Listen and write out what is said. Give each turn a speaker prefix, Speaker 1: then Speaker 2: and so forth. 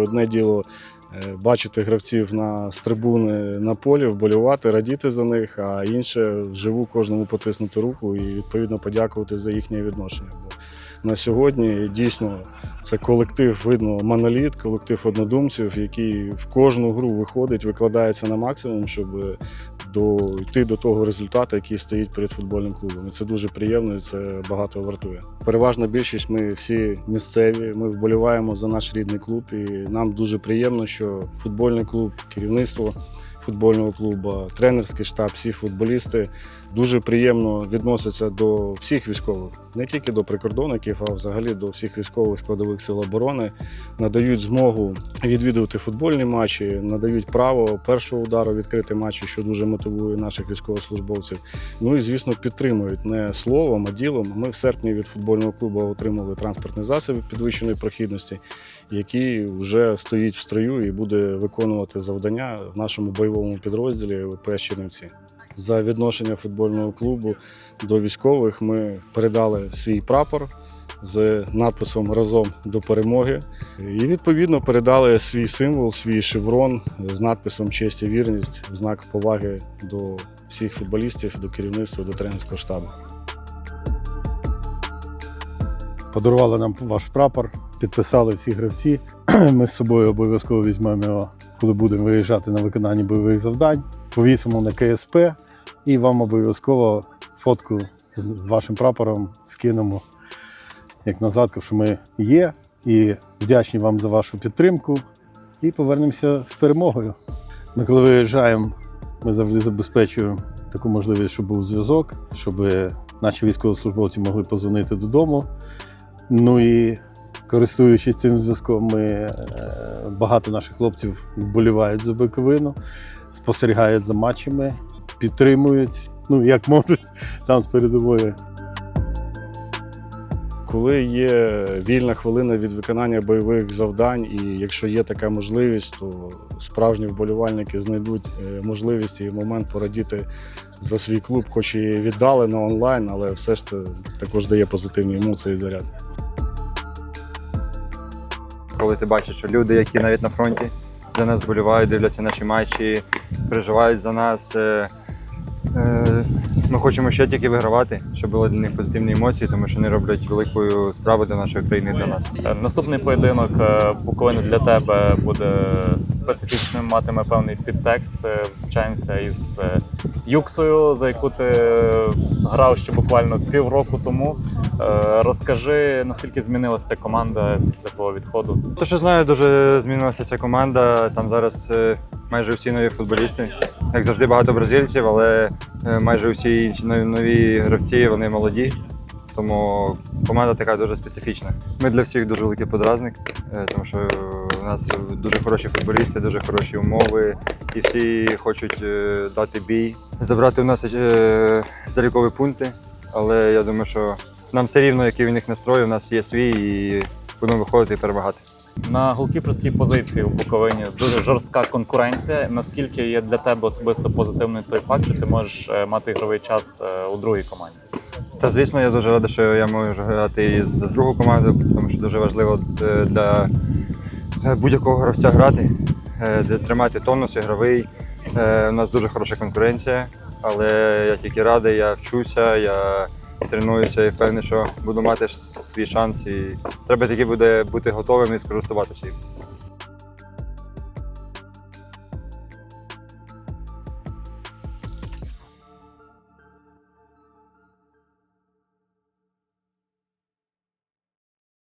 Speaker 1: Одне діло е, бачити гравців на з трибуни на полі, вболювати, радіти за них, а інше вживу кожному потиснути руку і відповідно подякувати за їхнє відношення. Бо на сьогодні дійсно це колектив, видно, моноліт, колектив однодумців, який в кожну гру виходить, викладається на максимум, щоб до, йти до того результату, який стоїть перед футбольним клубом. І це дуже приємно, і це багато вартує. Переважна більшість ми всі місцеві. Ми вболіваємо за наш рідний клуб, і нам дуже приємно, що футбольний клуб, керівництво футбольного клубу, тренерський штаб, всі футболісти дуже приємно відносяться до всіх військових, не тільки до прикордонників, а взагалі до всіх військових складових сил оборони, надають змогу відвідувати футбольні матчі, надають право першого удару відкрити матчі, що дуже мотивує наших військовослужбовців. Ну і звісно підтримують не словом, а ділом. Ми в серпні від футбольного клубу отримали транспортний засіб підвищеної прохідності, який вже стоїть в строю і буде виконувати завдання в нашому бойовому підрозділі ВПС. За відношення футбольного клубу до військових ми передали свій прапор з надписом Разом до перемоги. І відповідно передали свій символ, свій шеврон з надписом Честь і вірність в знак поваги до всіх футболістів, до керівництва, до тренерського штабу.
Speaker 2: Подарували нам ваш прапор, підписали всі гравці. Ми з собою обов'язково візьмемо його, коли будемо виїжджати на виконання бойових завдань. Повісимо на КСП і вам обов'язково фотку з- вашим прапором скинемо як на що ми є. І вдячні вам за вашу підтримку. І повернемося з перемогою. Ми коли виїжджаємо, ми завжди забезпечуємо таку можливість, щоб був зв'язок, щоб наші військовослужбовці могли позвонити додому. Ну і користуючись цим зв'язком, ми, е, багато наших хлопців вболівають за Буковину, спостерігають за матчами, підтримують, ну як можуть, там з передової.
Speaker 1: Коли є вільна хвилина від виконання бойових завдань, і якщо є така можливість, то справжні вболівальники знайдуть е, можливість і момент порадіти за свій клуб, хоч і віддалено онлайн, але все ж це також дає позитивні емоції і заряд.
Speaker 3: Коли ти бачиш, що люди, які навіть на фронті за нас болівають, дивляться наші матчі, переживають за нас. е, е, Ми хочемо ще тільки вигравати, щоб були для них позитивні емоції, тому що вони роблять велику справу для нашої країни і для нас.
Speaker 4: Е, Наступний поєдинок Буковини для тебе буде специфічним, матиме певний підтекст. Зустрічаємося із Юксою, за яку ти грав ще буквально півроку тому. Е, Розкажи, наскільки змінилася ця команда після твого відходу?
Speaker 3: То, що знаю, дуже змінилася ця команда. Там зараз е, майже всі нові футболісти. Як завжди, багато бразильців, але е, майже всі інші нові- гравці вони молоді. Тому команда така дуже специфічна. Ми для всіх дуже великий подразник, тому що у нас дуже хороші футболісти, дуже хороші умови, і всі хочуть дати бій, забрати у нас залікові пункти. Але я думаю, що нам все рівно, який у них настрой, у нас є свій і будемо виходити і перемагати.
Speaker 4: На голкіперській позиції у Буковині дуже жорстка конкуренція. Наскільки є для тебе особисто позитивний той факт, що ти можеш е, мати ігровий час е, у другій команді?
Speaker 3: Та звісно, я дуже радий, що я можу грати і за другу команду, тому що дуже важливо е, для будь-якого гравця грати, тримати тонус ігровий. У нас дуже хороша конкуренція, але я тільки радий, я вчуся, я тренуюся і впевнений, що буду мати свій шанс. І треба тільки буде бути готовим і скористуватися.